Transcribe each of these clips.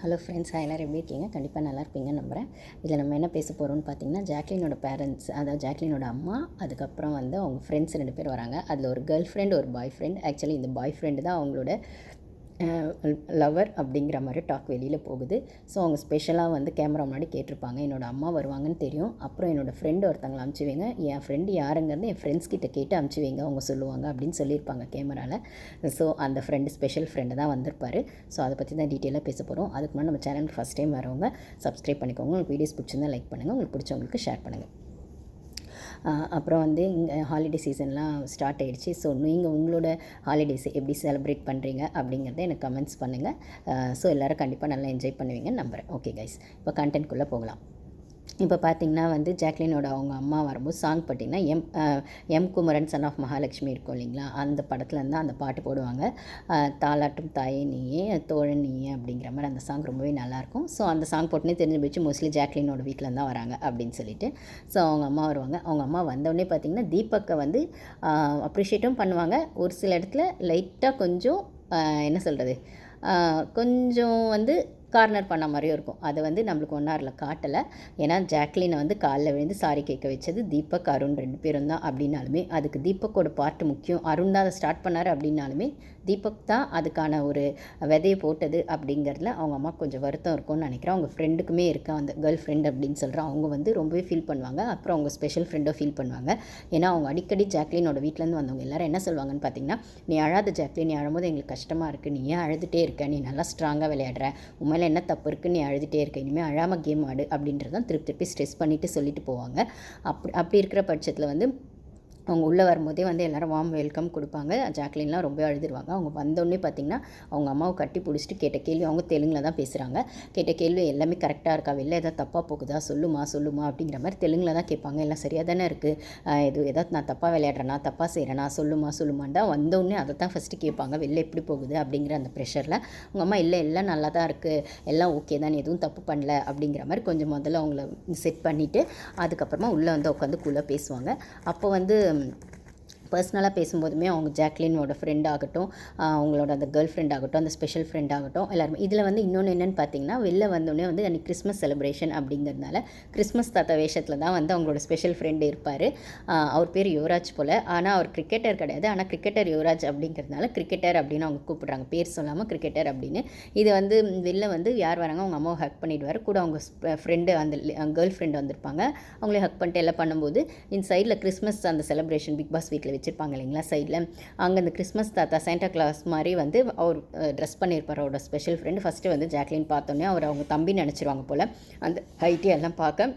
Hello friends hi எல்லோரும் எப்படி இருக்கீங்க? கண்டிப்பாக நல்லா இருப்பீங்கன்னு நம்புகிறேன் இதில் நம்ம என்ன பேச போகிறோம்னு பார்த்தீங்கன்னா ஜாக்லினோட பேரண்ட்ஸ் அதாவது ஜாக்லினோட அம்மா அதுக்கப்புறம் வந்து அவங்க ஃப்ரெண்ட்ஸ் ரெண்டு பேர் வராங்க. அதில் ஒரு கேர்ள் ஃப்ரெண்ட் ஒரு பாய் ஃப்ரெண்ட் ஆக்சுவலி இந்த பாய் ஃப்ரெண்டு தான் அவங்களோட லவர் அப்படிங்கிற மாதிரி டாக் வெளியில் போகுது. ஸோ அவங்க ஸ்பெஷலாக வந்து கேமரா முன்னாடி கேட்டிருப்பாங்க. என்னோடய அம்மா வருவாங்கன்னு தெரியும். அப்புறம் என்னோடய ஃப்ரெண்டு ஒருத்தங்களை அமுச்சு வைங்க என் ஃப்ரெண்டு யாருங்கிறது என் ஃப்ரெண்ட்ஸ் கிட்ட கேட்டு அமுச்சு வைங்க அவங்க சொல்லுவாங்க அப்படின்னு சொல்லியிருப்பாங்க கேமராவில் ஸோ அந்த ஃப்ரெண்டு ஸ்பெஷல் ஃப்ரெண்டு தான் வந்திருப்பார். ஸோ அதை பற்றி தான் டீட்டெயிலாக பேச போகிறோம் அதுக்கு முன்னாடி நம்ம சேனலுக்கு ஃபஸ்ட் டைம் வரவங்க சப்ஸ்கிரைப் பண்ணிக்கோங்க. உங்களுக்கு வீடியோஸ் பிடிச்சிருந்தா லைக் பண்ணுங்கள் உங்களுக்கு பிடிச்சவங்களுக்கு ஷேர் பண்ணுங்கள் அப்புறம் வந்து இங்கே ஹாலிடே சீசன்லாம் ஸ்டார்ட் ஆகிடுச்சு ஸோ நீங்கள் உங்களோட ஹாலிடேஸ் எப்படி செலிப்ரேட் பண்ணுறீங்க அப்படிங்கிறத எனக்கு கமெண்ட்ஸ் பண்ணுங்கள் ஸோ எல்லோரும் கண்டிப்பாக நல்லா என்ஜாய் பண்ணுவீங்கன்னு நம்புகிறேன் ஓகே கைஸ் இப்போ கண்டென்ட்குள்ளே போகலாம். இப்போ பார்த்தீங்கன்னா வந்து ஜாக்லினோட அவங்க அம்மா வரும்போது சாங் பார்த்தீங்கன்னா M M Kumaran son of Mahalakshmi இருக்கும் இல்லைங்களா? அந்த படத்துல இருந்தால் அந்த பாட்டு போடுவாங்க. தாலாட்டும் தாயே நீயே தோழன் நீயே அப்படிங்கிற மாதிரி அந்த சாங் ரொம்பவே நல்லாயிருக்கும் ஸோ அந்த சாங் போட்டுனே தெரிஞ்சு போச்சு. மோஸ்ட்லி ஜாக்லினோட வீட்டில் தான் வராங்க அப்படின்னு சொல்லிட்டு. ஸோ அவங்க அம்மா வருவாங்க. அவங்க அம்மா வந்தவுடனே பார்த்தீங்கன்னா தீபக்கை வந்து அப்ரிஷியேட்டும் பண்ணுவாங்க. ஒரு சில இடத்துல லைட்டாக கொஞ்சம் என்ன சொல்கிறது கொஞ்சம் வந்து கார்னர் பண்ண மாதிரியும் இருக்கும். அதை வந்து நம்மளுக்கு ஒன்றாரில் காட்டலை. ஏன்னா ஜாக்லினை வந்து காலைல விழுந்து சாரி கேட்க வச்சது தீபக் அருண் ரெண்டு பேரும் தான் அப்படின்னாலுமே அதுக்கு தீபக்கோட பார்ட் முக்கியம். அருண் தான் அதை ஸ்டார்ட் பண்ணார் அப்படின்னாலுமே தீபக் தான் அதுக்கான ஒரு விதையை போட்டது அப்படிங்கிறதுல அவங்க அம்மா கொஞ்சம் வருத்தம் இருக்கும்னு நினைக்கிறேன். அவங்க ஃப்ரெண்டுக்குமே இருக்கா அந்த கேர்ள் ஃப்ரெண்ட் அப்படின்னு சொல்கிறேன் அவங்க வந்து ரொம்பவே ஃபீல் பண்ணுவாங்க. அப்புறம் அவங்க ஸ்பெஷல் ஃப்ரெண்டோ ஃபீல் பண்ணுவாங்க. ஏன்னா அவங்க அடிக்கடி ஜாக்லினோட வீட்டிலேருந்து வந்தவங்க எல்லாரும் என்ன சொல்லுவாங்கன்னு பார்த்தீங்கன்னா நீ அழாத ஜாக்லின் நீ அழும்போது எங்களுக்கு கஷ்டமாக இருக்குது நீ ஏன் அழுதுகிட்டே இருக்க? நீ நல்லா ஸ்ட்ராங்காக விளையாடுற. உண்மையில் என்ன தப்பு இருக்குன்னு நீ அழுதுகிட்டே இருக்க. இனிமேல் அழாமல் கேம் ஆடு. அப்படின்றதான் திருப்பி திருப்பி ஸ்ட்ரெஸ் பண்ணிவிட்டு சொல்லிட்டு போவாங்க. அப்படி அப்படி இருக்கிற பட்சத்தில் வந்து அவங்க உள்ளே வரும்போதே வந்து எல்லோரும் வார்ம் வெல்கம் கொடுப்பாங்க. ஜாக்லின்லாம் ரொம்ப அழுதுருவாங்க. அவங்க வந்தோடனே பார்த்தீங்கன்னா அவங்க அம்மாவை கட்டி பிடிச்சிட்டு கேட்ட கேள்வி அவங்க தெலுங்கில் தான் பேசுகிறாங்க கேட்ட கேள்வி எல்லாமே கரெக்டாக இருக்கா? வெளில ஏதாவது தப்பாக போகுதா? சொல்லுமா? சொல்லுமா? அப்படிங்கிற மாதிரி தெலுங்கில் தான் கேட்பாங்க. எல்லாம் சரியாக தானே இருக்குது இது ஏதாவது நான் தப்பாக விளையாடுறேனா? தப்பாக செய்கிறேனா சொல்லுமா? சொல்லுமான்னு தான் வந்தோடனே அதை தான் ஃபஸ்ட்டு கேட்பாங்க. வெளில எப்படி போகுது? அப்படிங்கிற அந்த ப்ரெஷரில் அவங்க அம்மா இல்லை எல்லாம் நல்லா தான் இருக்குது எல்லாம் ஓகே தான். எதுவும் தப்பு பண்ணல. அப்படிங்கிற மாதிரி கொஞ்சம் முதல்ல அவங்கள செட் பண்ணிவிட்டு அதுக்கப்புறமா உள்ளே வந்து உட்காந்து கூலாக பேசுவாங்க. அப்போ வந்து うん。பர்சனலாக பேசும்போதுமே அவங்க ஜாக்லினோட ஃப்ரெண்ட் ஆகட்டும் அவங்களோட அந்த கேர்ள் ஃப்ரெண்ட் ஆகட்டும் அந்த ஸ்பெஷல் ஃப்ரெண்ட் ஆகட்டும் எல்லாருமே. இதில் வந்து இன்னொன்று என்னென்னு பார்த்தீங்கன்னா வெளில வந்தோடனே வந்து அன்றைக்கி கிறிஸ்மஸ் செலிப்ரேஷன் அப்படிங்கிறதுனால கிறிஸ்மஸ் தாத்தா வேஷத்தில் தான் வந்து அவங்களோட ஸ்பெஷல் ஃப்ரெண்டு இருப்பார். அவர் பேர் யுவராஜ் போல். ஆனால் அவர் கிரிக்கெட்டர் கிடையாது. ஆனால் கிரிக்கெட்டர் யுவராஜ் அப்படிங்கிறதுனால கிரிக்கெட்டர் அப்படின்னு அவங்க கூப்பிட்றாங்க. பேர் சொல்லாமல் கிரிக்கெட்டர் அப்படின்னு. இது வந்து வெளில வந்து யார் வராங்க அவங்க அம்மாவை ஹக் பண்ணிடுவார். கூட அவங்க ஃப்ரெண்டு அந்த கேர்ள் ஃப்ரெண்டு வந்திருப்பாங்க. அவங்களே ஹக் பண்ணிட்டு எல்லாம் பண்ணும்போது இந்த சைடில் கிறிஸ்மஸ் அந்த செலிப்ரேஷன் பிக் பாஸ் வீட்டில் வச்சுருப்பாங்க இல்லைங்களா சைடில் அங்கே அந்த கிறிஸ்மஸ் தாத்தா சாண்டா கிளாஸ் மாதிரி வந்து அவர் ட்ரெஸ் பண்ணியிருப்பார் அவரோட ஸ்பெஷல் ஃப்ரெண்டு ஃபஸ்ட்டு வந்து ஜாக்லின் பார்த்தோன்னே அவர் அவங்க தம்பி நினச்சிருவாங்க போல். அந்த ஹைட்டி எல்லாம் பார்க்க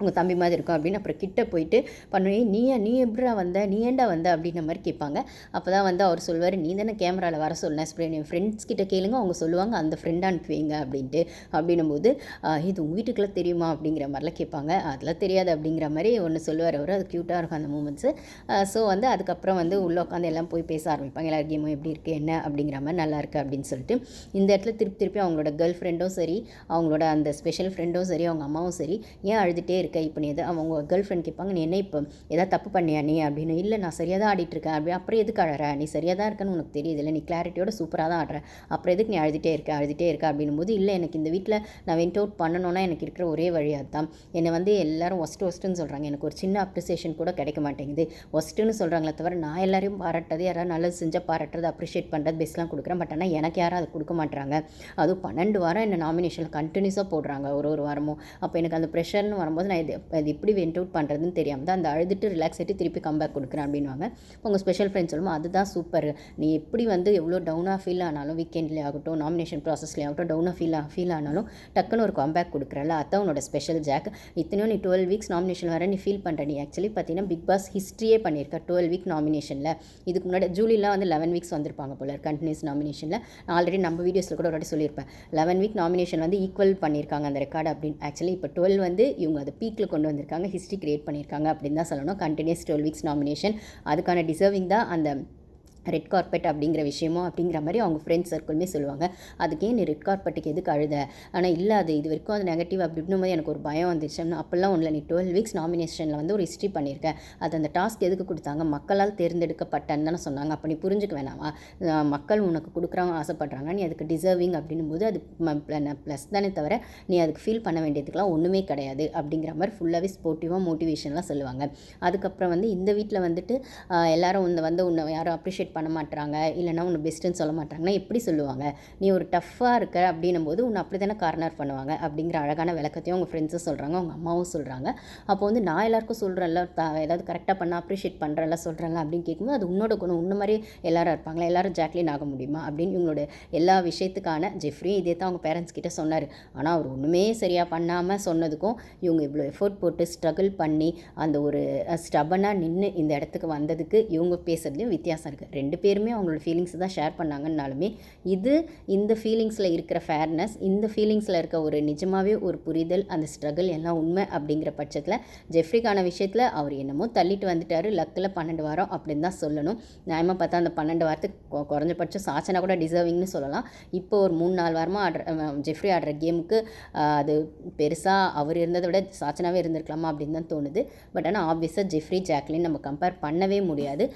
உங்கள் தம்பி மாதிரி இருக்கும் அப்படின்னு அப்புறம் கிட்ட போயிட்டு பண்ணுவேன் நீ நீ எப்படா வந்த? நீ ஏன்டா வந்த? அப்படின்ற மாதிரி கேட்பாங்க. அப்போ தான் வந்து அவர் சொல்லுவார் நீ தானே கேமராவில் வர சொன்னேன் ஸ்ப்ரெண்ட் என் ஃப்ரெண்ட்ஸ் கிட்ட கேளுங்க அவங்க சொல்லுவாங்க அந்த ஃப்ரெண்ட் அனுப்புவீங்க அப்படின்ட்டு. அப்படின்னும் போது இது உங்கள் வீட்டுக்குலாம் தெரியுமா? அப்படிங்கிற மாதிரிலாம் கேட்பாங்க. அதெல்லாம் தெரியாது அப்படிங்கிற மாதிரி ஒன்று சொல்லுவார் அவர். அது க்யூட்டாக இருக்கும் அந்த மூமெண்ட்ஸு ஸோ வந்து அதுக்கப்புறம் வந்து உள்ளே உட்காந்து எல்லாம் போய் பேச ஆரம்பிப்பாங்க. எல்லார் கேமும் எப்படி இருக்குது என்ன? அப்படிங்கிற மாதிரி நல்லா இருக்குது அப்படின்னு சொல்லிட்டு. இந்த இடத்துல திருப்பி திருப்பி அவங்களோட கேர்ள் ஃப்ரெண்டும் சரி அவங்களோட அந்த ஸ்பெஷல் ஃப்ரெண்டும் சரி அவங்க அம்மாவும் சரி ஏன் அழுதுகிட்டே இருக்க. இப்போ நீ எது அவங்க கேர்ள் ஃப்ரெண்ட் கேட்பாங்க நீ என்ன இப்போ? எதாவது தப்பு பண்ணியா நீ? அப்படின்னு. இல்லை நான் சரியாக தான் ஆடிட்டுருக்கேன் அப்படி அப்புறம் எதுக்கு அழற நீ சரியாக தான் இருக்கன்னு உனக்கு தெரியுது இல்லை நீ கிளாரிட்டியோட சூப்பராக தான் ஆடுற. அப்புறம் எதுக்கு நீ அழுதுகிட்டே இருக்க அழுதுகிட்டே இருக்க அப்படின்னும் போது இல்லை எனக்கு இந்த வீட்டில் நான் வெண்ட் அவுட் பண்ணணும்னா எனக்கு இருக்கிற ஒரே வழியாக அதுதான் என்னை வந்து எல்லாரும் ஒஸ்ட் ஒஸ்ட்டுன்னு சொல்கிறாங்க எனக்கு ஒரு சின்ன அப்ரிசியேஷன் கூட கிடைக்க மாட்டேங்குது. ஒஸ்ட்டுன்னு சொல்கிறாங்களே தவிர நான் எல்லாரையும் பாராட்டுறது யாராவது நல்லது செஞ்சால் பாராட்டுறது அப்ரிஷியேட் பண்ணுறது பெஸ்ட்லாம் கொடுக்குறேன். பட் ஆனால் எனக்கு யாரும் அதை கொடுக்க மாட்டுறாங்க அதுவும் பன்னெண்டு வாரம் என்னை நாமினேஷனில் கண்டினியூஸாக போடுறாங்க. ஒரு ஒரு வாரமும். அப்போ எனக்கு அந்த ப்ரெஷர்னு வரும்போது நான் இது அது எப்படி வெண்ட் அவுட் பண்ணுறதுன்னு தெரியாமல் தான் அந்த அழுதுட்டு ரிலாக்ஸ் ஆகிட்டு திருப்பி கம்பேக் கொடுக்குறேன் அப்படின்வாங்க உங்கள் ஸ்பெஷல் ஃப்ரெண்ட்ஸ் சொல்லுவோம் அதுதான் சூப்பர் நீ எப்படி வந்து எவ்வளோ டவுனாக ஃபீல் ஆனாலும் வீக்கெண்ட்லேயே ஆகட்டும் நாமினேஷன் ப்ராசஸ்லேயே ஆகட்டும் டவுனாக ஃபீல் ஃபீல் ஆனாலும் டக்குன்னு ஒரு கம்பேக் கொடுக்குறல அதான் உன்னோட ஸ்பெஷல் ஜாக் இத்தனையும் நீ டுவெல் வீக்ஸ் நாமினேஷன் வர நீ ஃபீல் பண்ணுற நீ ஆக்சுவலி பார்த்தீங்கன்னா பிக் பாஸ் ஹிஸ்ட்ரியே பண்ணியிருக்க டுவெல் வீக் நாமினேஷனில் இதுக்கு முன்னாடி ஜூலிலாம் வந்து லெவன் வீக்ஸ் வந்திருப்பாங்க போல கண்டினியூஸ் நாமினேஷனில் நான் ஆல்ரெடி நம்ம வீடியோஸில் கூட ஒரு வாட்டி சொல்லியிருப்பேன். லெவன் வீக் நாமினேஷன் வந்து ஈக்குவல் பண்ணியிருக்காங்க அந்த ரெக்கார்டு அப்படின்னு. ஆக்சுவலி இப்போ டுவெல் வந்து இவங்க அதை பீக்கில் கொண்டு வந்திருக்காங்க ஹிஸ்ட்ரி கிரியேட் பண்ணியிருக்காங்க அப்படின்னு தான் சொல்லணும். கண்டினியூஸ் டுவெல் வீக்ஸ் நாமினேஷன் அதுக்கான டிசர்விங் தான் அந்த ரெட் கார்பெட் அப்படிங்கிற விஷயமோ அப்படிங்கிற மாதிரி அவங்க ஃப்ரெண்ட்ஸ் சர்க்கிளுமே சொல்லுவாங்க. அதுக்கே நீ ரெட் கார்பெட்டுக்கு எதுக்கு அழுத? ஆனால் இல்லை அது இது வரைக்கும் அது நெகட்டிவ் அப்படி போது எனக்கு ஒரு பயம் வந்துச்சு அப்போல்லாம் ஒன்றில் நீ டுவெல் வீக்ஸ் நாமினேஷனில் வந்து ஒரு ஹிஸ்ட்ரி பண்ணியிருக்கேன். அது அந்த டாஸ்க் எதுக்கு கொடுத்தாங்க? மக்களால் தேர்ந்தெடுக்கப்பட்டன்னு தானே சொன்னாங்க. அப்போ நீ புரிஞ்சுக்க வேணாமா? மக்கள் உனக்கு கொடுக்குறாங்க ஆசைப்படுறாங்க. நீ அதுக்கு டிசர்விங் அப்படின்னும் போது அது ப்ளஸ் தானே தவிர நீ அதுக்கு ஃபீல் பண்ண வேண்டியதுக்கெலாம் ஒன்றுமே கிடையாது அப்படிங்கிற மாதிரி ஃபுல்லாகவே ஸ்போர்ட்டிவாக மோட்டிவேஷன்லாம் சொல்லுவாங்க. அதுக்கப்புறம் வந்து இந்த வீட்டில் வந்துட்டு எல்லாரும் உன்னை வந்து உன்னை யாரும் அப்ரிஷியேட் பண்ண மாட்டாங்க இல்லைனா உன்னை பெஸ்ட்டுன்னு சொல்ல மாட்டாங்கன்னா எப்படி சொல்லுவாங்க? நீ ஒரு டஃப்பாக இருக்க அப்படின்னும் போது உன்னை அப்படி தானே கார்னர் பண்ணுவாங்க அப்படிங்கிற அழகான விளக்கத்தையும் அவங்க ஃப்ரெண்ட்ஸும் சொல்கிறாங்க அவங்க அம்மாவும் சொல்கிறாங்க அப்போ வந்து நான் எல்லாருக்கும் சொல்கிறேன்ல ஏதாவது கரெக்டாக பண்ண அப்ரிஷியேட் பண்ணுறல சொல்கிறேன்ல அப்படின்னு கேட்கும்போது அது உன்னோட குணம் உன்ன மாதிரி எல்லாரும் இருப்பாங்களா? எல்லாரும் ஜாக்லின் ஆக முடியுமா? அப்படின்னு இவங்களோட எல்லா விஷயத்துக்கான ஜெஃப்ரியும் இதே தான் அவங்க பேரண்ட்ஸ் கிட்ட சொன்னார். ஆனால் அவர் ஒன்றுமே சரியாக பண்ணாமல் சொன்னதுக்கும் இவங்க இவ்வளோ எஃபோர்ட் போட்டு ஸ்ட்ரகிள் பண்ணி அந்த ஒரு ஸ்டபனாக நின்று இந்த இடத்துக்கு வந்ததுக்கு இவங்க பேசுகிறதுலையும் வித்தியாசம் இருக்குது ரெண்டு பேருமே அவங்களோட ஃபீலிங்ஸ் தான் ஷேர் பண்ணாங்கன்னாலுமே இது இந்த ஃபீலிங்ஸில் இருக்கிற ஃபேர்னஸ் இந்த ஃபீலிங்ஸில் இருக்க ஒரு நிஜமாகவே ஒரு புரிதல் அந்த ஸ்ட்ரகிள் எல்லாம் உண்மை அப்படிங்கிற பட்சத்தில் ஜெஃப்ரிக்கான விஷயத்தில் அவர் என்னமோ தள்ளிட்டு வந்துட்டார். லக்கில் பன்னெண்டு வாரம் அப்படின்னு தான் சொல்லணும். நியாயமாக பார்த்தா அந்த பன்னெண்டு வாரத்துக்கு குறைஞ்சபட்சம் சாச்சனா கூட டிசர்விங்னு சொல்லலாம். இப்போ ஒரு மூணு நாலு வாரமாக ஆடுற ஜெஃப்ரி ஆடுற கேமுக்கு அது பெருசாக அவர் இருந்ததை விட சாச்சனாவே இருந்திருக்கலாமா அப்படின்னு தான் தோணுது. பட் ஆனால் ஆப்வியஸாக ஜெஃப்ரி ஜாக்லின் நம்ம கம்பேர் பண்ணவே முடியாது.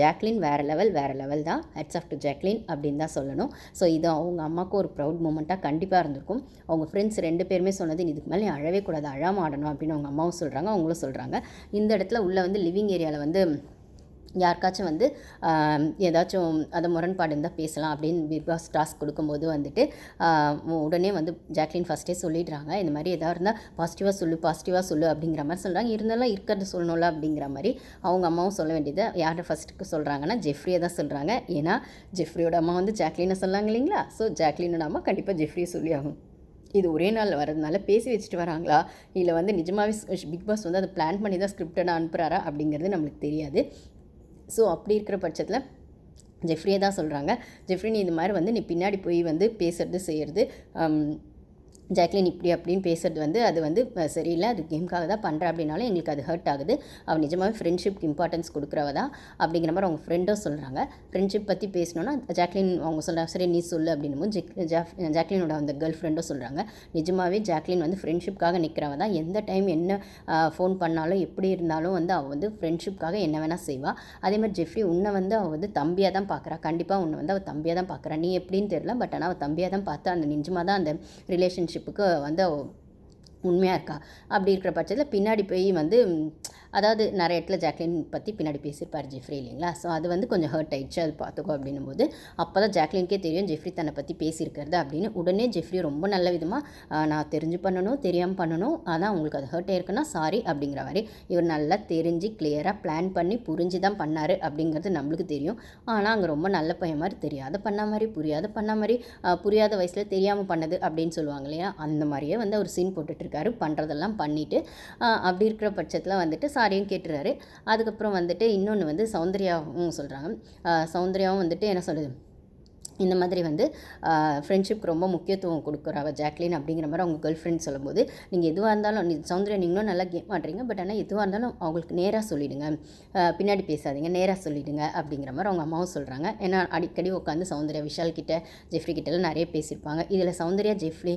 ஜாக்லின் வேறு லெவல் வேறு லெவல் தான். ஹெட்ஸ் ஆஃப் டு ஜாக்லின் அப்படின்னு தான் சொல்லணும். ஸோ இது அவங்க அம்மாவுக்கு ஒரு ப்ரௌட் மூமெண்ட்டாக கண்டிப்பாக இருந்திருக்கும். அவங்க ஃப்ரெண்ட்ஸ் ரெண்டு பேருமே சொன்னது "நீ இதுக்கு மேலே அழவே கூடாது. அழாம ஆடணும் அப்படின்னு அவங்க அம்மாவும் சொல்கிறாங்க அவங்களும் சொல்கிறாங்க இந்த இடத்துல உள்ளே வந்து லிவிங் ஏரியாவில் வந்து யாருக்காச்சும் வந்து ஏதாச்சும் அதை முரண்பாடு இருந்தால் பேசலாம் அப்படின்னு பிக் பாஸ் டாஸ்க் கொடுக்கும்போது வந்துட்டு உடனே வந்து ஜாக்லின் ஃபஸ்ட்டே சொல்லிடுறாங்க. இந்த மாதிரி எதாவது இருந்தால் பாசிட்டிவாக சொல்லு பாசிட்டிவாக சொல்லு அப்படிங்கிற மாதிரி சொல்கிறாங்க இருந்தாலும் இருக்கிறது சொல்லணும்ல அப்படிங்கிற மாதிரி அவங்க அம்மாவும் சொல்ல வேண்டியது. யாரை ஃபஸ்ட்டுக்கு சொல்கிறாங்கன்னா ஜெஃப்ரியை தான் சொல்கிறாங்க ஏன்னா ஜெஃப்ரியோட அம்மா வந்து ஜாக்லினை சொல்லாங்க இல்லைங்களா? ஸோ ஜாக்லினோட அம்மா கண்டிப்பாக ஜெஃப்ரியை சொல்லி ஆகும் இது ஒரே நாளில் வரதுனால பேசி வச்சுட்டு வராங்களா? இல்லை வந்து நிஜமாகவே பிக் பாஸ் வந்து அதை பிளான் பண்ணி தான் ஸ்கிரிப்டடாக அனுப்புகிறாரா அப்படிங்கிறது நம்மளுக்கு தெரியாது. ஸோ அப்படி இருக்கிற பட்சத்தில் ஜெஃப்ரியை தான் சொல்கிறாங்க ஜெஃப்ரி நீ இந்த மாதிரி வந்து நீ பின்னாடி போய் வந்து பேசுறது செய்கிறது ஜாக்லின் இப்படி அப்படின்னு பேசுறது வந்து அது வந்து சரியில்லை. அது கேம்காக தான் பண்ணுற அப்படின்னாலும் எங்களுக்கு அது ஹர்ட் ஆகுது. அவள் நிஜமாகவே ஃப்ரெண்ட்ஷிப்க்கு இம்பார்ட்டன்ஸ் கொடுக்குறவ தான் அப்படிங்கிற மாதிரி அவங்க ஃப்ரெண்டும் சொல்கிறாங்க ஃப்ரெண்ட்ஷிப் பற்றி பேசணுன்னா ஜாக்லின் அவங்க சொல்கிறாங்க சரி நீ சொல்லு அப்படின்னும் ஜெக் ஜாஃப் ஜாக்லினோட அந்த கேர்ள் ஃப்ரெண்டும் சொல்கிறாங்க நிஜமாகவே ஜாக்லின் வந்து ஃப்ரெண்ட்ஷிப்காக நிற்கிறவ தான் எந்த டைம் என்ன ஃபோன் பண்ணாலும் எப்படி இருந்தாலும் வந்து அவள் வந்து ஃப்ரெண்ட்ஷிப்காக என்ன வேணால் செய்வாள் அதே மாதிரி ஜெஃப்ரி உன்னை வந்து அவள் வந்து தம்பியாக தான் பார்க்குறா கண்டிப்பாக உன்னை வந்து அவள் தம்பியாக தான் பார்க்குறா நீ எப்படின்னு தெரியல பட் ஆனால் அவள் தம்பியாக தான் பார்த்து அந்த நிஜமாக தான் அந்த ரிலேஷன்ஷிப் ரிலேஷன்ஷிப்புக்கு வந்து உண்மையாக இருக்கா? அப்படி இருக்கிற பட்சத்தில் பின்னாடி போய் வந்து அதாவது நிறைய இடத்துல ஜாக்லின் பற்றி பின்னாடி பேசியிருப்பார் ஜெஃப்ரி இல்லைங்களா? ஸோ அது வந்து கொஞ்சம் ஹர்ட் ஆயிடுச்சு அது பார்த்துக்கோ அப்படின்னும் போது அப்போ தான் ஜாக்லின்கே தெரியும் ஜெஃப்ரி தன்னை பற்றி பேசியிருக்கிறது அப்படின்னு. உடனே ஜெஃப்ரி ரொம்ப நல்ல விதமாக நான் தெரிஞ்சு பண்ணணும் தெரியாமல் பண்ணணும். அதான் உங்களுக்கு அது ஹர்ட் ஆயிருக்குன்னா சாரி அப்படிங்கிற மாதிரி இவர் நல்லா தெரிஞ்சு கிளியராக பிளான் பண்ணி புரிஞ்சு தான் பண்ணார் அப்படிங்கிறது நம்மளுக்கு தெரியும். ஆனால் அங்கே ரொம்ப நல்ல பையன் மாதிரி தெரியாத பண்ண மாதிரி புரியாத பண்ண மாதிரி புரியாத வயசில் தெரியாமல் பண்ணது அப்படின்னு சொல்லுவாங்க இல்லையா? அந்த மாதிரியே வந்து அவர் சீன் போட்டுட்ருக்காரு பண்ணுறதெல்லாம் பண்ணிவிட்டு அப்படி இருக்கிற பட்சத்தில் வந்துட்டு சாரியும் கேட்டுறாரு. அதுக்கப்புறம் வந்துட்டு இன்னொன்று வந்து சௌந்தர்யாவும் சொல்கிறாங்க சௌந்தர்யாவும் வந்துட்டு என்ன சொல்கிறது இந்த மாதிரி வந்து ஃப்ரெண்ட்ஷிப்க்கு ரொம்ப முக்கியத்துவம் கொடுக்குறவ ஜாக்லின் அப்படிங்கிற மாதிரி அவங்க கேர்ள் ஃப்ரெண்ட் சொல்லும்போது நீங்கள் எதுவாக இருந்தாலும் சௌந்தர்யா நீங்களும் நல்லா கேம் ஆடுறீங்க. பட் ஆனால் எதுவாக இருந்தாலும் அவங்களுக்கு நேராக சொல்லிவிடுங்க பின்னாடி பேசாதீங்க. நேராக சொல்லிவிடுங்க அப்படிங்கிற மாதிரி அவங்க அம்மாவும் சொல்கிறாங்க ஏன்னா அடிக்கடி உட்காந்து சௌந்தர்யா விஷால் கிட்ட ஜெஃப்ரி கிட்டலாம் நிறைய பேசியிருப்பாங்க. இதில் சௌந்தர்யா ஜெஃப்ரி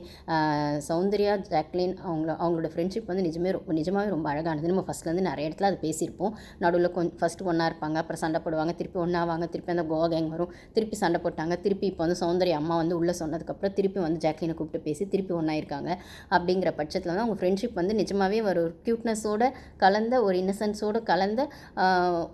சௌந்தர்யா ஜாக்லின் அவங்கள அவங்களோட ஃப்ரெண்ட்ஷிப் வந்து நிஜமே ரொம்ப நிஜமாகவே ரொம்ப அழகானது. நம்ம ஃபஸ்ட்லேருந்து நிறைய இடத்துல அது பேசியிருப்போம். நடுவில் கொஞ்சம் ஃபஸ்ட்டு ஒன்றா இருப்பாங்க. அப்புறம் சண்டை போடுவாங்க. திருப்பி ஒன்றாவாங்க திருப்பி அந்த கோவா கேங் வரும். திருப்பி சண்டை போட்டாங்க. திருப்பி திருப்பி இப்போ வந்து சௌந்தர்யா அம்மா வந்து உள்ளே சொன்னதுக்கப்புறம் திருப்பி வந்து ஜாக்லினை கூப்பிட்டு பேசி திருப்பி ஒன்றா இருக்காங்க அப்படிங்கிற பட்சத்தில் தான் அவங்க ஃப்ரெண்ட்ஷிப் வந்து நிஜமாகவே ஒரு க்யூட்னஸோட கலந்த ஒரு இன்னசென்ஸோடு கலந்த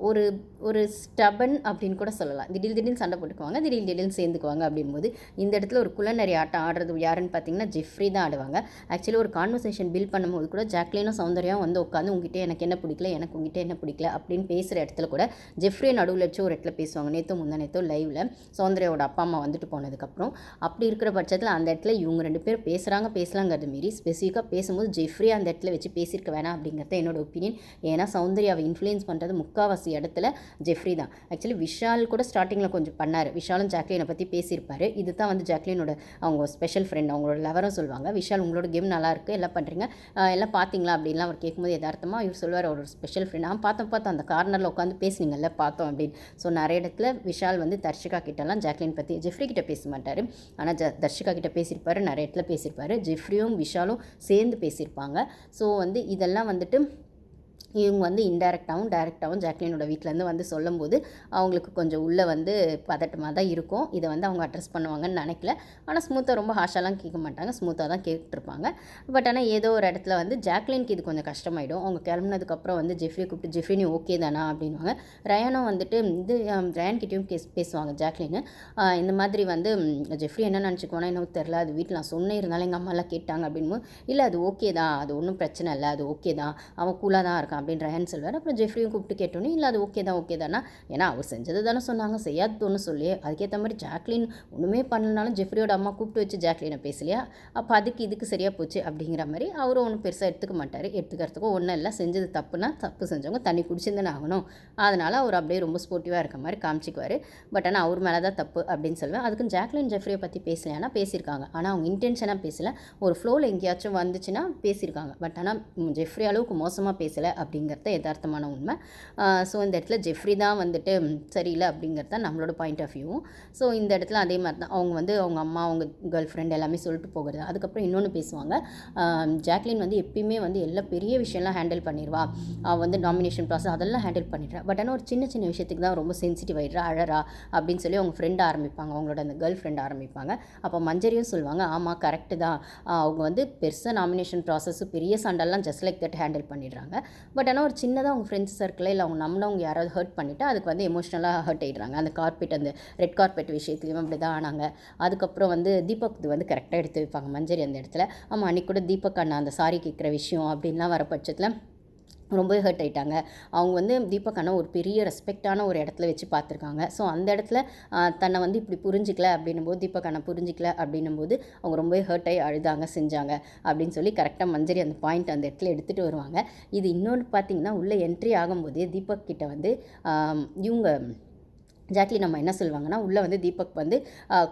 ஒரு ஒரு ஸ்டபன் அப்படின்னு கூட சொல்லலாம். திடீர் திடீர்னு சண்டை போட்டுக்குவாங்க திடீர் திடீர்னு சேர்ந்துக்குவாங்க அப்படின்போது இந்த இடத்துல ஒரு குலநரி ஆட்டம் ஆடுறது யாருன்னு பார்த்தீங்கன்னா ஜெஃப்ரி தான் ஆடுவாங்க. ஆக்சுவலி ஒரு கான்வர்சேஷன் பில்ட் பண்ணும்போது கூட ஜாக்லினும் சௌந்தர்யம் வந்து உட்காந்து உங்ககிட்ட எனக்கு என்ன பிடிக்கல எனக்கு உங்ககிட்ட என்ன பிடிக்கல அப்படின்னு பேசுகிற இடத்துல கூட ஜெஃப்ரி நடுவில் வச்சு ஒரு இடத்துல பேசுவாங்க. நேற்று முந்தா நேற்றோ லைவில் சௌந்தர்யாவோட அப்பா அம்மா வந்துட்டு போனதுக்கப்புறம் அப்படி இருக்கிற பட்சத்தில் அந்த இடத்துல இவங்க ரெண்டு பேரும் பேசுகிறாங்க பேசலாங்கிறது மீறி ஸ்பெசிஃபிக்காக பேசும்போது ஜெஃப்ரி அந்த இடத்துல வச்சு பேசியிருக்க வேணாம் அப்படிங்கிறது என்னோட ஒப்பீனியன் ஏன்னா சௌந்தர்யாவை இன்ஃப்ளூயன்ஸ் பண்ணுறது முக்காவாசி இடத்துல ஜெஃப்ரி தான். ஆக்சுவலி விஷால் கூட ஸ்டார்டிங்கில் கொஞ்சம் பண்ணார். விஷாலும் ஜாக்லினை பற்றி பேசியிருப்பார். இது தான் வந்து ஜாக்லினோட அவங்க ஸ்பெஷல் ஃப்ரெண்ட் அவங்களோட லவரும் சொல்லுவாங்க. விஷால் உங்களோட கேம் நல்லாருக்கு எல்லாம் பண்ணுறீங்க எல்லாம் பார்த்தீங்களா அப்படின்லாம் அவர் கேட்கும்போது எதார்த்தமாக இவர் சொல்லுவார் அவர் ஸ்பெஷல் ஃப்ரெண்ட் நான் பார்த்தோம் பார்த்தோம் அந்த கார்னரில் உட்காந்து பேசுனீங்கல்ல பார்த்தோம் அப்படின்னு. ஸோ நிறைய இடத்துல விஷால் வந்து தர்ஷிகா கிட்டலாம் ஜாக்லின் பற்றி ஜெஃப்ரி கிட்ட பேச மாட்டார் ஆனால் ஜ தர்ஷிகா கிட்ட பேசியிருப்பாரு நிறைய இடத்துல பேசியிருப்பார். ஜெஃப்ரியும் விஷாலும் சேர்ந்து பேசியிருப்பாங்க. ஸோ வந்து இதெல்லாம் வந்துட்டு இவங்க வந்து இன்டெரக்டாகவும் டேரெக்டாகவும் ஜாக்லினோட வீட்டிலேருந்து வந்து சொல்லும்போது அவங்களுக்கு கொஞ்சம் உள்ளே வந்து பதட்டமாக தான் இருக்கும். இதை வந்து அவங்க அட்ரஸ் பண்ணுவாங்கன்னு நினைக்கல. ஆனால் ஸ்மூத்தாக ரொம்ப ஹாஷாலாம் கேட்க மாட்டாங்க. ஸ்மூத்தாக தான் கேட்டுருப்பாங்க. பட் ஆனால் ஏதோ ஒரு இடத்துல வந்து ஜாக்லினுக்கு இது கொஞ்சம் கஷ்டமாயிடும். அவங்க கிளம்புனதுக்கப்புறம் வந்து ஜெஃப்ரி கூப்பிட்டு ஜெஃப்ரி நீ ஓகே தானா? அப்படின்வாங்க ரயானும் வந்துட்டு இது ரயான் கிட்டேயும் கேஸ் பேசுவாங்க ஜாக்லின் இந்த மாதிரி வந்து ஜெஃப்ரி என்ன நினச்சிக்கோனா இன்னும் தெரில அது வீட்டில் நான் சொன்னே இருந்தாலும் எங்கள் அம்மாலாம் கேட்டாங்க அப்படின்னு இல்லை அது ஓகே தான். அது ஒன்றும் பிரச்சனை இல்லை. அது ஓகே தான். அவன் கூலாக தான் இருக்கான். அப்படின்னு ரயான் சொல்வார் அப்புறம் ஜெஃப்ரியும் கூப்பிட்டு கேட்டோன்னே இல்லை அது ஓகே தான் ஓகே தானா? ஏன்னா அவர் செஞ்சது தானே சொன்னாங்க செய்யாது ஒன்று சொல்லி. அதுக்கேற்ற மாதிரி ஜாக்லின் ஒன்றுமே பண்ணலனாலும் ஜெஃப்ரியோட அம்மா கூப்பிட்டு வச்சு ஜாக்லினை பேசலையா? அப்போ அதுக்கு இதுக்கு சரியாக போச்சு அப்படிங்கிற மாதிரி அவரும் ஒன்றும் பெருசாக எடுத்துக்க மாட்டார். எடுத்துக்கிறதுக்கும் ஒன்றும் இல்லை. செஞ்சது தப்புனா தப்பு செஞ்சவங்க தண்ணி குடிச்சிருந்தானே ஆகணும். அதனால் அவர் அப்படியே ரொம்ப ஸ்போர்ட்டிவாக இருக்க மாதிரி காமிச்சிக்குவார். பட் ஆனால் அவர் மேலே தான் தப்பு அப்படின்னு சொல்லுவேன். அதுக்கும் ஜாக்லின் ஜெஃப்ரியை பற்றி பேசலைன்னா பேசியிருக்காங்க. ஆனால் அவங்க இன்டென்ஷனாக பேசலை. ஒரு ஃப்ளோவில் எங்கேயாச்சும் வந்துச்சுன்னா பேசியிருக்காங்க. பட் ஆனால் ஜெஃப்ரி அளவுக்கு மோசமாக பேசலை அப்படிங்கிறத யதார்த்தமான உண்மை. ஸோ இந்த இடத்துல ஜெஃப்ரி தான் வந்துட்டு சரியில்லை அப்படிங்கிறது தான் நம்மளோட பாயிண்ட் ஆஃப் வியூவும் ஸோ இந்த இடத்துல அதே மாதிரி தான். அவங்க வந்து அவங்க அம்மா அவங்க கேர்ள் ஃப்ரெண்ட் எல்லாமே சொல்லிட்டு போகிறது. அதுக்கப்புறம் இன்னொன்று பேசுவாங்க. ஜாக்லின் வந்து எப்பயுமே வந்து எல்லா பெரிய விஷயம்லாம் ஹேண்டில் பண்ணிடுவா. அவள் வந்து நாமினேஷன் ப்ராசஸ் அதெல்லாம் ஹேண்டில் பண்ணிடுறா. பட் ஆனால் ஒரு சின்ன சின்ன விஷயத்துக்கு தான் ரொம்ப சென்சிட்டிவ் ஆகிடுறா அழறா அப்படின்னு சொல்லி அவங்க ஃப்ரெண்ட் ஆரம்பிப்பாங்க. அவங்களோட அந்த கேர்ள் ஃப்ரெண்ட் ஆரம்பிப்பாங்க. அப்போ மஞ்சரியும் சொல்லுவாங்க ஆமாம் கரெக்டு தான். அவங்க வந்து பெருசாக நாமினேஷன் ப்ராசஸ்ஸு பெரிய சண்டெல்லாம் ஜஸ்ட் லைக் தட் ஹேண்டில் பண்ணிடுறாங்க. பட் ஆனால் ஒரு சின்னதாக அவங்க ஃப்ரெண்ட்ஸ் சர்க்கிளில் இல்லை அவங்க நம்மளவங்க யாராவது ஹர்ட் பண்ணிவிட்டு அதுக்கு வந்து எமோஷ்னலாக ஹர்ட் ஆகிடுறாங்க அந்த கார்பெட் அந்த ரெட் கார்பெட் விஷயத்துலையும் அப்படி தான் ஆனாங்க. அதுக்கப்புறம் வந்து தீபக் இது வந்து கரெக்டாக எடுத்து வைப்பாங்க. மஞ்சரி அந்த இடத்துல. ஆமாம் அன்றைக்கூட தீபக் அண்ணா அந்த சாரி கேட்குற விஷயம் அப்படின்லாம் வர பட்சத்தில் ரொம்பவே ஹர்ட் ஆகிட்டாங்க அவங்க வந்து தீபக்கான ஒரு பெரிய ரெஸ்பெக்டான ஒரு இடத்துல வச்சு பார்த்துருக்காங்க. ஸோ அந்த இடத்துல தன்னை வந்து இப்படி புரிஞ்சிக்கல அப்படின்னும் போது தீபக் புரிஞ்சிக்கல அப்படின்னும் போது அவங்க ரொம்பவே ஹர்ட் ஆகி அழுதாங்க செஞ்சாங்க. அப்படின்னு சொல்லி கரெக்டாக மஞ்சரி அந்த பாயிண்ட் அந்த இடத்துல எடுத்துகிட்டு வருவாங்க. இது இன்னொன்று பார்த்தீங்கன்னா உள்ளே என்ட்ரி ஆகும்போதே தீபக் கிட்ட வந்து இவங்க ஜாக்லி நம்ம என்ன சொல்லுவாங்கன்னா உள்ளே வந்து தீபக் வந்து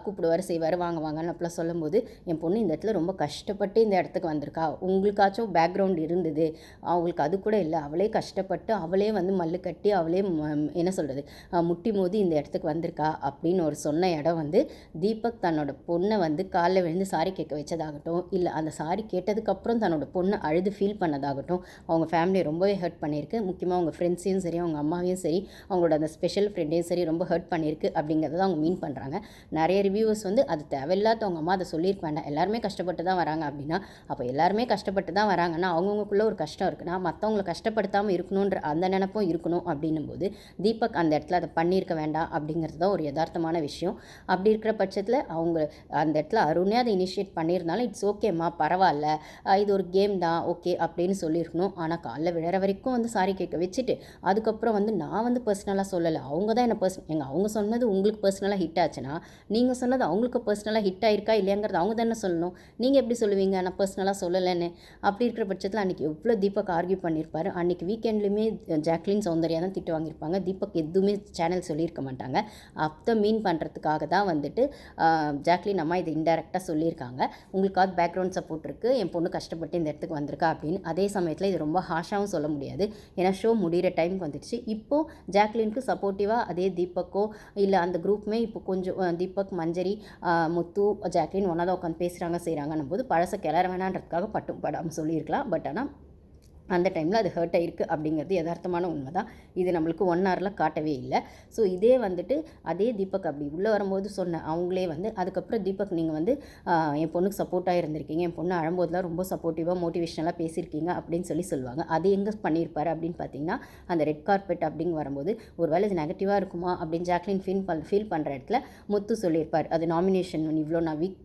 கூப்பிடுவார் செய்வார் வாங்க வாங்கன்னு அப்படிலாம் சொல்லும்போது என் பொண்ணு இந்த இடத்துல ரொம்ப கஷ்டப்பட்டு இந்த இடத்துக்கு வந்திருக்கா. உங்களுக்காச்சும் பேக்ரவுண்ட் இருந்தது. அவங்களுக்கு அது கூட இல்லை. அவளே கஷ்டப்பட்டு அவளே வந்து மல்லு கட்டி அவளே என்ன சொல்கிறது முட்டி மோதி இந்த இடத்துக்கு வந்திருக்கா அப்படின்னு ஒரு சொன்ன இடம் வந்து தீபக் தன்னோட பொண்ணை வந்து காலைல விழுந்து சாரி கேட்க வச்சதாகட்டும் இல்லை அந்த சாரி கேட்டதுக்கப்புறம் தன்னோட பொண்ணை அழுது ஃபீல் பண்ணதாகட்டும் அவங்க ஃபேமிலியை ரொம்பவே ஹர்ட் பண்ணியிருக்கு. முக்கியமாக அவங்க ஃப்ரெண்ட்ஸையும் சரி அவங்க அம்மாவையும் சரி அவங்களோட அந்த ஸ்பெஷல் ஃப்ரெண்டையும் சரி ரொம்ப ஹர்ட் பண்ணியிருக்கு அப்படிங்கிறத அவங்க மீன் பண்ணுறாங்க நிறைய ரிவ்யூவர்ஸ் வந்து அது தேவையில்லாதவங்க அம்மா அதை சொல்லியிருக்க வேண்டாம். எல்லாருமே கஷ்டப்பட்டு தான் வராங்க அப்படின்னா அப்போ எல்லாருமே கஷ்டப்பட்டு தான் வராங்கன்னா அவங்கவுங்களுக்குள்ள ஒரு கஷ்டம் இருக்குன்னா மற்றவங்கள கஷ்டப்படுத்தாமல் இருக்கணுன்ற அந்த நினப்பும் இருக்கணும் அப்படின்னும் போது தீபக் அந்த இடத்துல அதை பண்ணியிருக்க வேண்டாம் அப்படிங்கிறது தான் ஒரு யதார்த்தமான விஷயம். அப்படி இருக்கிற பட்சத்தில் அவங்க அந்த இடத்துல அருணே அதை இனிஷியேட் பண்ணியிருந்தாலும் இட்ஸ் ஓகேம்மா பரவாயில்ல. இது ஒரு கேம் தான் ஓகே அப்படின்னு சொல்லியிருக்கணும். ஆனால் காலைல விழற வரைக்கும் வந்து சாரி கேட்க வச்சுட்டு அதுக்கப்புறம் வந்து நான் வந்து பர்சனலாக சொல்லலை. அவங்க தான் என்னை பர்சன் எங்கள் அவங்க சொன்னது உங்களுக்கு பர்சனலாக ஹிட் ஆச்சுன்னா நீங்கள் சொன்னது அவங்களுக்கு பர்சனலாக ஹிட் ஆயிருக்கா இல்லையாங்கிறது அவங்க தானே சொல்லணும். நீங்கள் எப்படி சொல்லுவீங்க? நான் பர்சனலாக சொல்லலைன்னு. அப்படி இருக்கிற பட்சத்தில் அன்றைக்கி எவ்வளோ தீபக் ஆர்கியூ பண்ணியிருப்பார். அன்றைக்கி வீக்கெண்ட்லேயுமே ஜாக்லின் சௌந்தர்யா தான் திட்டு வாங்கியிருப்பாங்க. தீபக் எதுவுமே சேனல் சொல்லியிருக்க மாட்டாங்க. அப்போ மீன் பண்ணுறதுக்காக தான் வந்துட்டு ஜாக்லின் அம்மா இதை இன்டெரக்டாக சொல்லியிருக்காங்க. உங்களுக்காவது பேக்ரவுண்ட் சப்போர்ட் இருக்குது என் பொண்ணு கஷ்டப்பட்டு இந்த இடத்துக்கு வந்திருக்கா அப்படின்னு. அதே சமயத்தில் இது ரொம்ப ஹாஷாகவும் சொல்ல முடியாது. ஏன்னா ஷோ முடிகிற டைமுக்கு வந்துடுச்சு இப்போது ஜாக்லினுக்கு சப்போர்ட்டிவாக அதே தீபக் தீபக்கோ இல்லை அந்த குரூப்புமே இப்போ கொஞ்சம் தீபக் மஞ்சரி முத்து ஜாக்லின் ஒன்றா தான் உட்காந்து பேசுகிறாங்க செய்கிறாங்கன்னும் போது பழசை கிளற வேணான்றதுக்காக பட்டும் படாமல் சொல்லியிருக்கலாம். பட் ஆனால் அந்த டைமில் அது ஹர்ட் ஆகிருக்கு அப்படிங்கிறது யதார்த்தமான உண்மை தான் இது நம்மளுக்கு ஒன் ஹவரில் காட்டவே இல்லை. ஸோ இதே வந்துட்டு அதே தீபக் அப்படி உள்ளே வரும்போது சொன்ன அவங்களே வந்து அதுக்கப்புறம் தீபக் நீங்கள் வந்து என் பொண்ணுக்கு சப்போர்ட்டாக இருந்திருக்கீங்க. என் பொண்ணு அழும்போதுலாம் ரொம்ப சப்போர்ட்டிவாக மோட்டிவேஷனலாக பேசியிருக்கீங்க அப்படின்னு சொல்லி சொல்லுவாங்க. அது எங்கே பண்ணியிருப்பார் அப்படின்னு பார்த்தீங்கன்னா அந்த ரெட் கார்பெட் அப்படின்னு வரும்போது ஒரு வேலை இது நெகட்டிவாக இருக்குமா? அப்படின்னு ஜாக்லின் ஃபீல் பண் ஃபீல் பண்ணுற இடத்துல முத்து சொல்லியிருப்பார். அது நாமினேஷன் இவ்வளோ நான் வீக்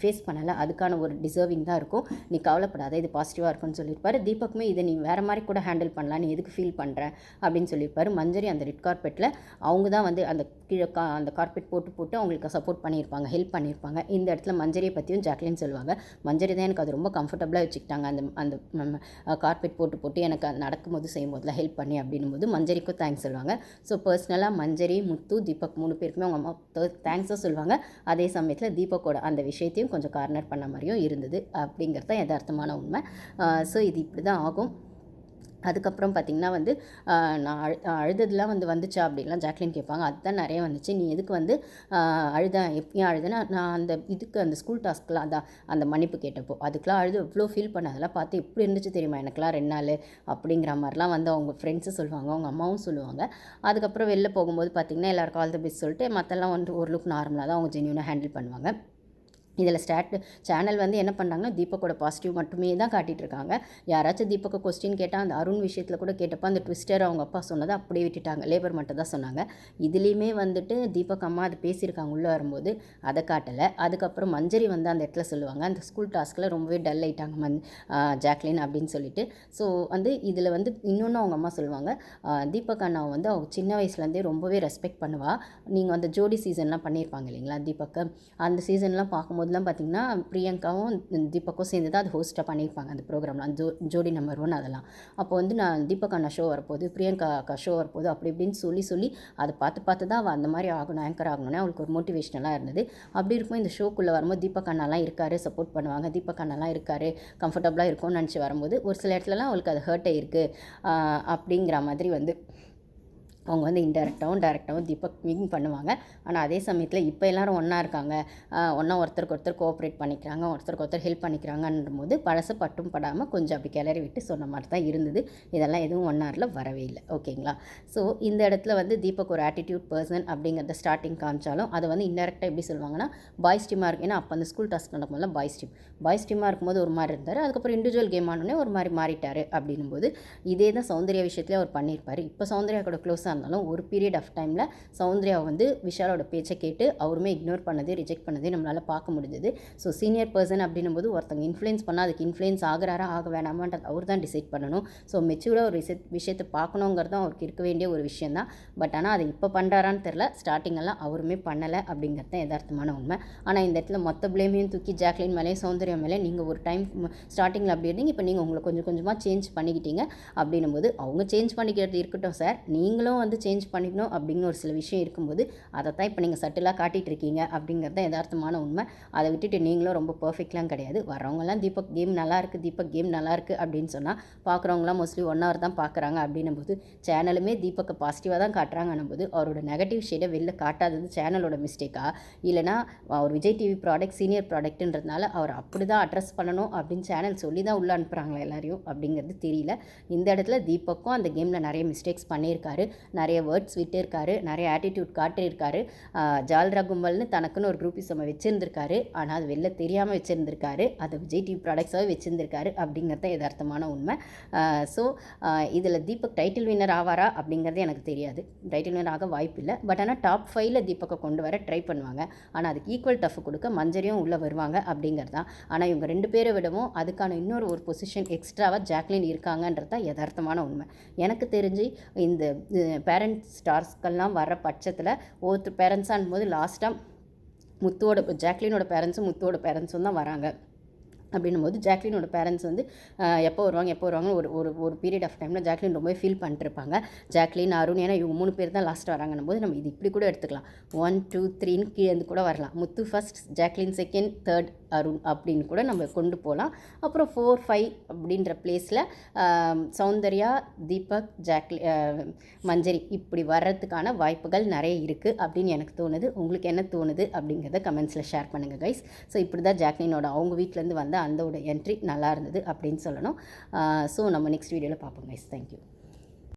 ஃபேஸ் பண்ணலை. அதுக்கான ஒரு டிசர்விங் தான் இருக்கும். நீ கவலைப்படாத. இது பாசிட்டிவாக இருக்கும்னு சொல்லியிருப்பார். தீபக்குமே இதை நீ வேறு மாதிரி கூட ஹேண்டில் பண்ணலாம் நீ எதுக்கு ஃபீல் பண்ணுற அப்படின்னு சொல்லியிருப்பார். மஞ்சரி அந்த ரெட் கார்பெட்டில் அவங்க தான் வந்து அந்த கீழே கா அந்த கார்பெட் போட்டு போட்டு அவங்களுக்கு சப்போர்ட் பண்ணியிருப்பாங்க ஹெல்ப் பண்ணியிருப்பாங்க. இந்த இடத்துல மஞ்சரியை பற்றியும் ஜாக்லின் சொல்லுவாங்க. மஞ்சரி தான் எனக்கு அது ரொம்ப கம்ஃபர்டபுளாக வச்சுக்கிட்டாங்க. அந்த அந்த கார்பெட் போட்டு போட்டு எனக்கு அது நடக்கும்போது செய்யும்போதுலாம் ஹெல்ப் பண்ணி அப்படின்னும் போது மஞ்சரிக்கும் தேங்க்ஸ் சொல்லுவாங்க ஸோ பர்சனலாக மஞ்சரி முத்து தீபக் மூணு பேருக்குமே அவங்க அம்மா தேங்க்ஸும் சொல்லுவாங்க. அதே சமயத்தில் தீபக்கோட அந்த விஷயத்தையும் கொஞ்சம் கார்னர் பண்ண மாதிரியும் இருந்தது. அப்படிங்கிறது தான் யதார்த்தமான உண்மை. ஸோ இது இப்படி தான் ஆகும். அதுக்கப்புறம் பார்த்திங்கன்னா வந்து நான் அழு அழுததுலாம் வந்து வந்துச்சா அப்படின்லாம் ஜாக்லின் கேட்பாங்க. அதுதான் நிறைய வந்துச்சு. நீ எதுக்கு வந்து அழுத எப்பயும் அழுதுனா நான் அந்த இதுக்கு அந்த ஸ்கூல் டாஸ்க்கெலாம் அதான் அந்த மன்னிப்பு கேட்டப்போ அதுக்கெலாம் அழுது எவ்வளோ ஃபீல் பண்ண அதெல்லாம் பார்த்து எப்படி இருந்துச்சு தெரியுமா? எனக்குலாம் ரெண்டு நாள் அப்படிங்கிற மாதிரிலாம் வந்து அவங்க ஃப்ரெண்ட்ஸு சொல்லுவாங்க அவங்க அம்மாவும் சொல்லுவாங்க. அதுக்கப்புறம் வெளில போகும்போது பார்த்திங்கன்னா எல்லாருக்கும் ஆல் த பெஸ்ட் சொல்லிட்டு மற்றெல்லாம் வந்து ஒரு லுக் நார்மலாக தான் அவங்க ஜென்யூனாக ஹேண்டில் பண்ணுவாங்க. இதில் ஸ்டாட் சேனல் வந்து என்ன பண்ணாங்கன்னா தீபக்கோட பாசிட்டிவ் மட்டுமே தான் காட்டிகிட்டு இருக்காங்க யாராச்சும் தீபக்கை கொஸ்டின் கேட்டால் அந்த அருண் விஷயத்தில் கூட கேட்டப்போ அந்த ட்விஸ்டர் அவங்க அப்பா சொன்னதை அப்படியே விட்டுட்டாங்க. லேபர் மட்டும் தான் சொன்னாங்க. இதுலேயுமே வந்துட்டு தீபக் அம்மா அது பேசியிருக்காங்க உள்ளே வரும்போது அதை காட்டலை. அதுக்கப்புறம் மஞ்சரி வந்து அந்த இடத்துல சொல்லுவாங்க அந்த ஸ்கூல் டாஸ்கில் ரொம்பவே டல் ஆகிட்டாங்க மன் ஜாக்லின் அப்படின்னு சொல்லிட்டு. ஸோ வந்து இதில் வந்து இன்னொன்று அவங்க அம்மா சொல்லுவாங்க தீபக் அண்ணாவை வந்து அவங்க சின்ன வயசுலேருந்தே ரொம்பவே ரெஸ்பெக்ட் பண்ணுவாள் நீங்கள் அந்த ஜோடி சீசன்லாம் பண்ணியிருப்பாங்க இல்லைங்களா தீபக்கு? அந்த சீசன்லாம் பார்க்கும்போது பார்க்கும்போதுலாம் பார்த்தீங்கன்னா பிரியங்காவும் தீபக்கும் சேர்ந்து தான் அது ஹோஸ்ட்டாக பண்ணியிருப்பாங்க அந்த ப்ரோக்ராம்லாம் அந்த ஜோ ஜோடி நம்பர் ஒன் அதெல்லாம். அப்போ வந்து நான் தீபக் அண்ணா ஷோ வரப்போது பிரியங்கா அக்கா ஷோ வரப்போது அப்படி இப்படின்னு சொல்லி சொல்லி அதை பார்த்து பார்த்து தான் அவள் அந்த மாதிரி ஆகணும் ஆங்கர் ஆகணும்னு அவளுக்கு ஒரு மோட்டிவேஷனலாக இருந்தது. அப்படி இருக்கும் இந்த ஷோக்குள்ளே வரும்போது தீபக் அண்ணாலாம் இருக்காரு சப்போர்ட் பண்ணுவாங்க. தீபக் அண்ணாலாம் இருக்காரு கம்ஃபர்டபுளாக இருக்கும்னு நினச்சி வரும்போது ஒரு சில இடத்துலலாம் அவளுக்கு அது ஹர்ட் ஆயிருக்கு அப்படிங்கிற மாதிரி வந்து அவங்க வந்து இன்டெரக்டாகவும் டேரெக்டாகவும் தீபக் மீன் பண்ணுவாங்க. ஆனால் அதே சமயத்தில் இப்போ எல்லோரும் ஒன்றா இருக்காங்க. ஒன்றா ஒருத்தருக்கு ஒருத்தர் கோஆப்ரேட் பண்ணிக்கிறாங்க ஒருத்தருக்கு ஒருத்தர் ஹெல்ப் பண்ணிக்கிறாங்கன்ற போது பழசு பட்டும் படாமல் கொஞ்சம் அப்படி கிளறி விட்டு சொன்ன மாதிரி தான் இருந்தது. இதெல்லாம் எதுவும் ஒன் ஹவரில் வரவே இல்லை. ஓகேங்களா ஸோ இந்த இடத்துல வந்து தீபக் ஒரு ஆட்டிடியூட் பர்சன் அப்படிங்கிறத ஸ்டார்டிங் காமிச்சாலும் அதை வந்து இன்டெரக்டாக எப்படி சொல்லுவாங்கன்னா பாய்ஸ் டீமாக இருக்கு. ஏன்னா அப்போ அந்த ஸ்கூல் டாஸ்க் நடக்கும்போது பாய்ஸ் டீம் பாய்ஸ் டீமாக இருக்கும்போது ஒரு மாதிரி இருந்தார். அதுக்கப்புறம் இண்டிவிஜுவல் கேம் ஆனோடனே ஒரு மாதிரி மாறிட்டார் அப்படின்னும் போது இதே தான் சௌந்தர்யா விஷயத்துலேயே அவர் பண்ணியிருப்பார். இப்போ சௌந்தர்யா கூட க்ளோஸாக இருந்தாலும் ஒரு பீரியட் ஆஃப் டைமில் சௌந்தர்யா வந்து விஷாலோட பேச்சை கேட்டு அவருமே இக்னோர் பண்ணதே ரிஜெக்ட் பண்ணதே நம்மளால் பார்க்க முடிஞ்சது. ஸோ சீனியர் பர்சன் அப்படின்னும் போது ஒருத்தங்க இன்ஃப்ளூயன்ஸ் பண்ணால் அதுக்கு இன்ஃப்ளூயன்ஸ் ஆகிறாரா ஆக வேணாமான்றது அவர் தான் டிசைட் பண்ணணும். ஸோ மெச்சூராக ஒரு விஷய விஷயத்தை பார்க்கணுங்கிறது தான் அவருக்கு இருக்க வேண்டிய ஒரு விஷயம் தான். பட் ஆனால் அதை இப்போ பண்ணுறாரான்னு தெரில ஸ்டார்டிங்கெல்லாம் அவருமே பண்ணலை அப்படிங்கிறது தான் யதார்த்தமான உண்மை. ஆனால் இந்த இடத்துல மொத்த பிளேமையும் தூக்கி ஜாக்லின் மேலே சௌந்தர்யா மேலே நீங்கள் ஒரு டைம் ஸ்டார்டிங்கில் அப்படி இருந்தீங்க இப்போ நீங்கள் உங்களை கொஞ்சம் கொஞ்சமாக சேஞ்ச் பண்ணிக்கிட்டீங்க. அப்படின்னும் போது அவங்க சேஞ்ச் பண்ணிக்கிறது இருக்கட்டும் சார் நீங்களும் வந்து சேஞ்ச் பண்ணிக்கணும் அப்படின்னு ஒரு சில விஷயம் இருக்கும்போது அதை தான் இப்போ நீங்கள் சட்டிலாக காட்டிகிட்டு இருக்கீங்க அப்படிங்கிறது தான் யதார்த்தமான உண்மை. அதை விட்டுட்டு நீங்களும் ரொம்ப பர்ஃபெக்ட்லாம் கிடையாது. வரவங்கலாம் தீபக் கேம் நல்லா இருக்குது தீபக் கேம் நல்லா இருக்குது அப்படின்னு சொன்னால் பார்க்குறவங்களாம் மோஸ்ட்லி ஒன் ஹவர் தான் பார்க்குறாங்க அப்படின்னும் போது சேனலுமே தீபக்கை பாசிட்டிவாக தான் காட்டுறாங்கன்னும் போது அவரோட நெகட்டிவ் ஷேடை வெளில காட்டாதது சேனலோட மிஸ்டேக்கா இல்லைனா அவர் விஜய் டிவி ப்ராடக்ட் சீனியர் ப்ராடக்ட்ன்றதுனால அவர் அப்படி தான் அட்ரஸ் பண்ணணும் அப்படின்னு சேனல் சொல்லி தான் உள்ளே அனுப்புகிறாங்களா எல்லாரையும் அப்படிங்கிறது தெரியல. இந்த இடத்துல தீபக்கும் அந்த கேமில் நிறைய மிஸ்டேக்ஸ் பண்ணியிருக்காரு. நிறைய வேர்ட்ஸ் விட்டுருக்காரு நிறைய ஆட்டிடியூட் காட்டியிருக்காரு. ஜால்ரா கும்பல்னு தனக்குன்னு ஒரு குரூப்பிசம் வச்சுருந்துருக்காரு. ஆனால் அது வெளில தெரியாமல் வச்சுருந்துருக்காரு. அதை விஜய் டிவி ப்ராடக்ட்ஸாகவே வச்சுருந்துருக்காரு அப்படிங்கிறது தான் யதார்த்தமான உண்மை. ஸோ இதில் தீபக் டைட்டில் வின்னர் ஆவாரா அப்படிங்கிறது எனக்கு தெரியாது. டைட்டில் வின்னர் ஆக வாய்ப்பு இல்லை. பட் ஆனால் டாப் ஃபைவ்ல தீபக்கை கொண்டு வர ட்ரை பண்ணுவாங்க. ஆனால் அதுக்கு ஈக்குவல் டஃப் கொடுக்க மஞ்சரியும் உள்ளே வருவாங்க அப்படிங்கிறது தான். ஆனால் இவங்க ரெண்டு பேரை விடவும் அதுக்கான இன்னொரு ஒரு பொசிஷன் எக்ஸ்ட்ராவாக ஜாக்லின் இருக்காங்கன்றது தான் யதார்த்தமான உண்மை. எனக்கு தெரிஞ்சு இந்த பேரண்ட்ஸ் ஸ்டார்ஸ்க்கெல்லாம் வர பட்சத்தில் ஒவ்வொருத்தர் பேரண்ட்ஸாகும் போது லாஸ்ட்டாக முத்துவோட ஜாக்லினோட பேரண்ட்ஸும் முத்துவோட பேரண்ட்ஸும் தான் வராங்க. அப்படின்னும் போது ஜாக்லினோட பேரண்ட்ஸ் வந்து எப்போ வருவாங்க எப்போ வருவாங்க ஒரு ஒரு ஒரு பீரியட் ஆஃப் டைமில் ஜாக்லின் ரொம்பவே ஃபீல் பண்ணிட்டுருப்பாங்க ஜாக்லின் அருண் ஏன்னா இவங்க மூணு பேர் தான் லாஸ்ட் வராங்கன்னும் போது நம்ம இது இப்படி கூட எடுத்துக்கலாம். ஒன் டூ த்ரீன்னு கீழேந்து கூட வரலாம். Muthu first Jacqueline second third Arun அப்படின்னு கூட நம்ம கொண்டு போகலாம். அப்புறம் ஃபோர் ஃபைவ் அப்படின்ற பிளேஸில் சௌந்தர்யா தீபக் ஜாக்லி மஞ்சரி இப்படி வர்றதுக்கான வாய்ப்புகள் நிறைய இருக்குது அப்படின்னு எனக்கு தோணுது. உங்களுக்கு என்ன தோணுது அப்படிங்கிறத கமெண்ட்ஸில் ஷேர் பண்ணுங்கள் கைஸ் ஸோ இப்படி தான் ஜாக்லினோட அவங்க வீட்டிலேருந்து வந்த அந்தோட என்ட்ரி நல்லா இருந்தது அப்படின்னு சொல்லணும். ஸோ நம்ம நெக்ஸ்ட் வீடியோவில் பார்ப்போம் கைஸ் தேங்க்யூ